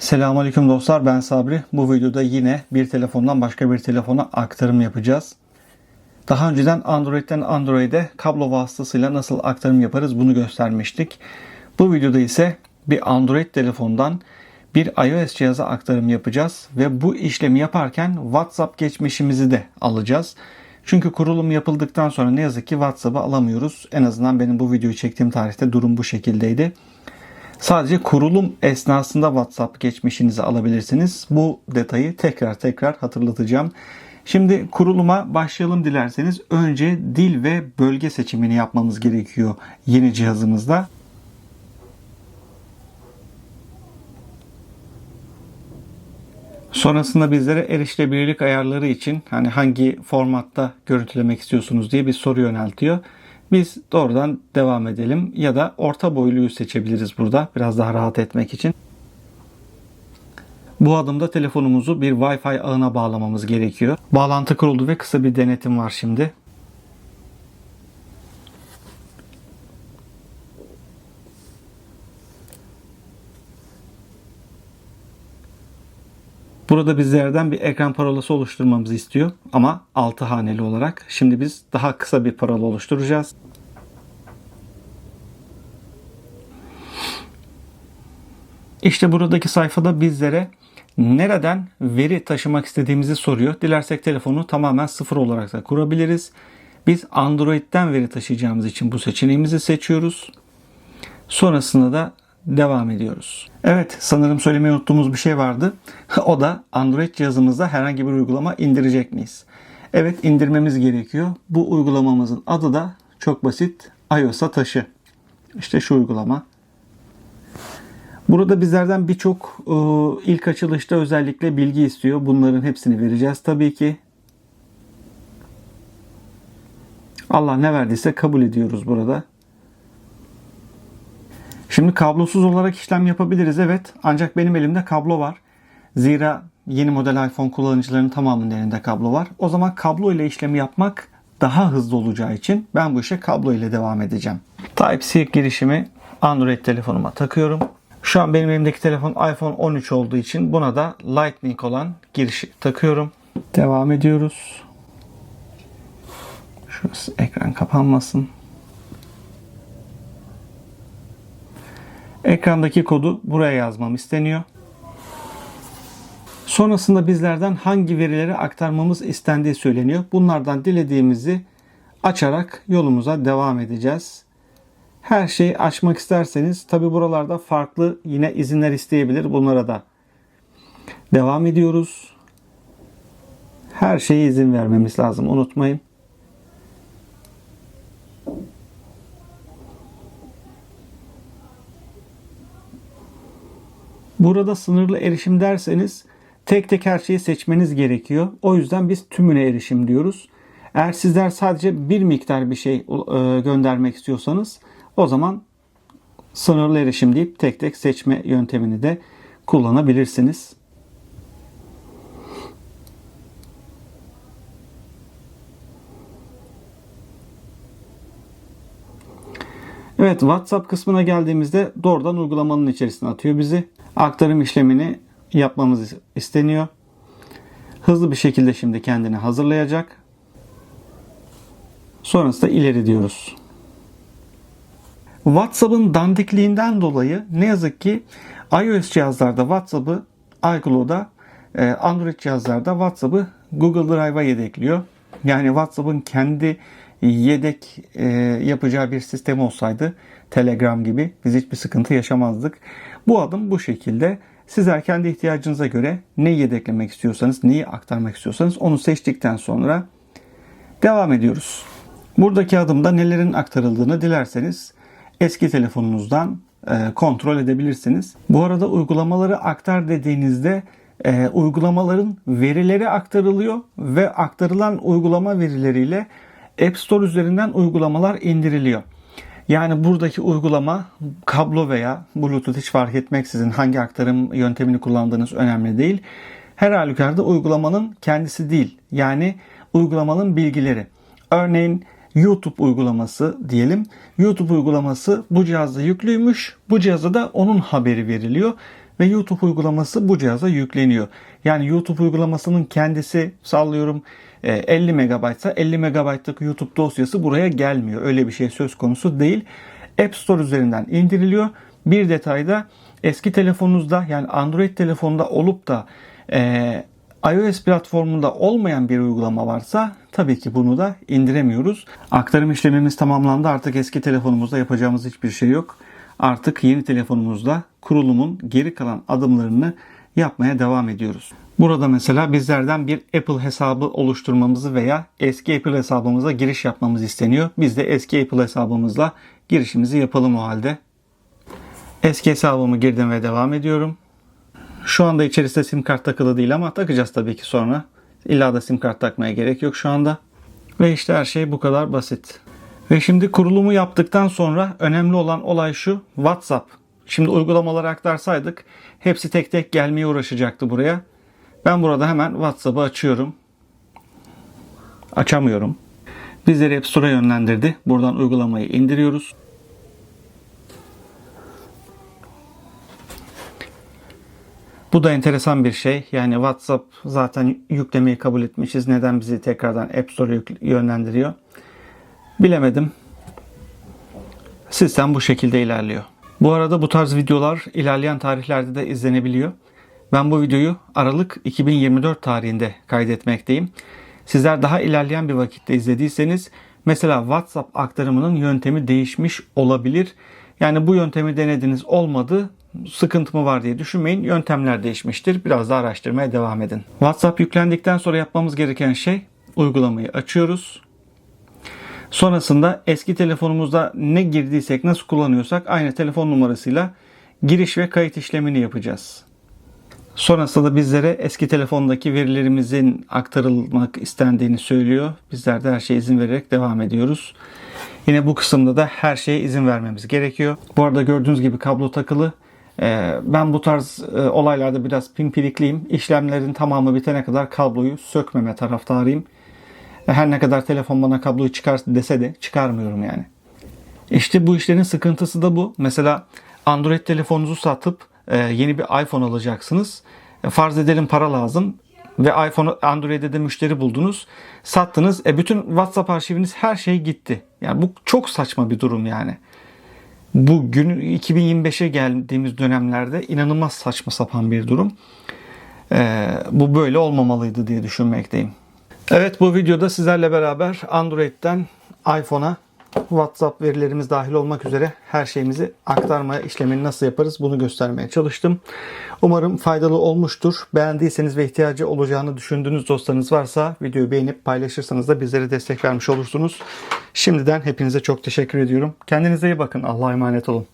Selamünaleyküm dostlar ben Sabri. Bu videoda yine bir telefondan başka bir telefona aktarım yapacağız. Daha önceden Android'den Android'e kablo vasıtasıyla nasıl aktarım yaparız bunu göstermiştik. Bu videoda ise bir Android telefondan bir iOS cihaza aktarım yapacağız ve bu işlemi yaparken WhatsApp geçmişimizi de alacağız. Çünkü kurulum yapıldıktan sonra ne yazık ki WhatsApp'ı alamıyoruz. En azından benim bu videoyu çektiğim tarihte durum bu şekildeydi. Sadece kurulum esnasında WhatsApp geçmişinizi alabilirsiniz. Bu detayı tekrar tekrar hatırlatacağım. Şimdi kuruluma başlayalım dilerseniz. Önce dil ve bölge seçimini yapmamız gerekiyor yeni cihazımızda. Sonrasında bizlere erişilebilirlik ayarları için hani hangi formatta görüntülemek istiyorsunuz diye bir soru yöneltiyor. Biz doğrudan devam edelim ya da orta boyluyu seçebiliriz burada biraz daha rahat etmek için. Bu adımda telefonumuzu bir Wi-Fi ağına bağlamamız gerekiyor. Bağlantı kuruldu ve kısa bir denetim var şimdi. Burada bizlerden bir ekran parolası oluşturmamızı istiyor ama 6 haneli olarak. Şimdi biz daha kısa bir parola oluşturacağız. İşte buradaki sayfada bizlere nereden veri taşımak istediğimizi soruyor. Dilersek telefonu tamamen sıfır olarak da kurabiliriz. Biz Android'den veri taşıyacağımız için bu seçeneğimizi seçiyoruz. Sonrasında da devam ediyoruz. Evet sanırım söylemeyi unuttuğumuz bir şey vardı. o da Android cihazımızda herhangi bir uygulama indirecek miyiz? Evet indirmemiz gerekiyor. Bu uygulamamızın adı da çok basit. iOS'a taşı. İşte şu uygulama. Burada bizlerden birçok e, ilk açılışta özellikle bilgi istiyor. Bunların hepsini vereceğiz tabii ki. Allah ne verdiyse kabul ediyoruz burada. Şimdi kablosuz olarak işlem yapabiliriz evet. Ancak benim elimde kablo var. Zira yeni model iPhone kullanıcılarının tamamının elinde kablo var. O zaman kablo ile işlemi yapmak daha hızlı olacağı için ben bu işe kablo ile devam edeceğim. Type-C girişimi Android telefonuma takıyorum. Şu an benim elimdeki telefon iPhone 13 olduğu için buna da Lightning olan girişi takıyorum. Devam ediyoruz. Şurası ekran kapanmasın. Ekrandaki kodu buraya yazmam isteniyor. Sonrasında bizlerden hangi verileri aktarmamız istendiği söyleniyor. Bunlardan dilediğimizi açarak yolumuza devam edeceğiz. Her şeyi açmak isterseniz tabi buralarda farklı yine izinler isteyebilir. Bunlara da devam ediyoruz. Her şeye izin vermemiz lazım. Unutmayın. Burada sınırlı erişim derseniz tek tek her şeyi seçmeniz gerekiyor. O yüzden biz tümüne erişim diyoruz. Eğer sizler sadece bir miktar bir şey e, göndermek istiyorsanız o zaman sınırlı erişim deyip tek tek seçme yöntemini de kullanabilirsiniz. Evet WhatsApp kısmına geldiğimizde doğrudan uygulamanın içerisine atıyor bizi. Aktarım işlemini yapmamız isteniyor. Hızlı bir şekilde şimdi kendini hazırlayacak. Sonrasında ileri diyoruz. WhatsApp'ın dandikliğinden dolayı ne yazık ki iOS cihazlarda WhatsApp'ı iCloud'a, e, Android cihazlarda WhatsApp'ı Google Drive'a yedekliyor. Yani WhatsApp'ın kendi yedek e, yapacağı bir sistem olsaydı Telegram gibi biz hiçbir sıkıntı yaşamazdık. Bu adım bu şekilde. Sizler kendi ihtiyacınıza göre neyi yedeklemek istiyorsanız, neyi aktarmak istiyorsanız onu seçtikten sonra devam ediyoruz. Buradaki adımda nelerin aktarıldığını dilerseniz eski telefonunuzdan e, kontrol edebilirsiniz. Bu arada uygulamaları aktar dediğinizde e, uygulamaların verileri aktarılıyor ve aktarılan uygulama verileriyle App Store üzerinden uygulamalar indiriliyor. Yani buradaki uygulama kablo veya Bluetooth hiç fark etmeksizin hangi aktarım yöntemini kullandığınız önemli değil. Her halükarda uygulamanın kendisi değil. Yani uygulamanın bilgileri. Örneğin YouTube uygulaması diyelim. YouTube uygulaması bu cihazda yüklüymüş. Bu cihaza da onun haberi veriliyor. Ve YouTube uygulaması bu cihaza yükleniyor. Yani YouTube uygulamasının kendisi sallıyorum e, 50 MB ise 50 MB'lık YouTube dosyası buraya gelmiyor. Öyle bir şey söz konusu değil. App Store üzerinden indiriliyor. Bir detayda eski telefonunuzda yani Android telefonda olup da e, iOS platformunda olmayan bir uygulama varsa tabii ki bunu da indiremiyoruz. Aktarım işlemimiz tamamlandı. Artık eski telefonumuzda yapacağımız hiçbir şey yok. Artık yeni telefonumuzda kurulumun geri kalan adımlarını yapmaya devam ediyoruz. Burada mesela bizlerden bir Apple hesabı oluşturmamızı veya eski Apple hesabımıza giriş yapmamız isteniyor. Biz de eski Apple hesabımızla girişimizi yapalım o halde. Eski hesabımı girdim ve devam ediyorum. Şu anda içerisinde sim kart takılı değil ama takacağız tabii ki sonra. İlla da sim kart takmaya gerek yok şu anda. Ve işte her şey bu kadar basit. Ve şimdi kurulumu yaptıktan sonra önemli olan olay şu. WhatsApp. Şimdi uygulamaları aktarsaydık hepsi tek tek gelmeye uğraşacaktı buraya. Ben burada hemen WhatsApp'ı açıyorum. Açamıyorum. Bizleri App Store'a yönlendirdi. Buradan uygulamayı indiriyoruz. Bu da enteresan bir şey. Yani WhatsApp zaten yüklemeyi kabul etmişiz. Neden bizi tekrardan App Store'a yönlendiriyor? Bilemedim. Sistem bu şekilde ilerliyor. Bu arada bu tarz videolar ilerleyen tarihlerde de izlenebiliyor. Ben bu videoyu Aralık 2024 tarihinde kaydetmekteyim. Sizler daha ilerleyen bir vakitte izlediyseniz mesela WhatsApp aktarımının yöntemi değişmiş olabilir. Yani bu yöntemi denediniz olmadı sıkıntı mı var diye düşünmeyin. Yöntemler değişmiştir. Biraz daha araştırmaya devam edin. WhatsApp yüklendikten sonra yapmamız gereken şey uygulamayı açıyoruz. Sonrasında eski telefonumuzda ne girdiysek, nasıl kullanıyorsak aynı telefon numarasıyla giriş ve kayıt işlemini yapacağız. Sonrasında da bizlere eski telefondaki verilerimizin aktarılmak istendiğini söylüyor. Bizler de her şeye izin vererek devam ediyoruz. Yine bu kısımda da her şeye izin vermemiz gerekiyor. Bu arada gördüğünüz gibi kablo takılı. Ee, Ben bu tarz e, olaylarda biraz pimpirikliyim. İşlemlerin tamamı bitene kadar kabloyu sökmeme taraftarıyım. Her ne kadar telefon bana kabloyu çıkar dese de çıkarmıyorum yani. İşte bu işlerin sıkıntısı da bu. Mesela Android telefonunuzu satıp e, yeni bir iPhone alacaksınız. E, Farz edelim para lazım ve iPhone Android'de de müşteri buldunuz. Sattınız. E bütün WhatsApp arşiviniz her şey gitti. Yani bu çok saçma bir durum yani. Bu gün 2025'e geldiğimiz dönemlerde inanılmaz saçma sapan bir durum. E, bu böyle olmamalıydı diye düşünmekteyim. Evet bu videoda sizlerle beraber Android'den iPhone'a WhatsApp verilerimiz dahil olmak üzere her şeyimizi aktarma işlemini nasıl yaparız bunu göstermeye çalıştım. Umarım faydalı olmuştur. Beğendiyseniz ve ihtiyacı olacağını düşündüğünüz dostlarınız varsa videoyu beğenip paylaşırsanız da bizlere destek vermiş olursunuz. Şimdiden hepinize çok teşekkür ediyorum. Kendinize iyi bakın. Allah'a emanet olun.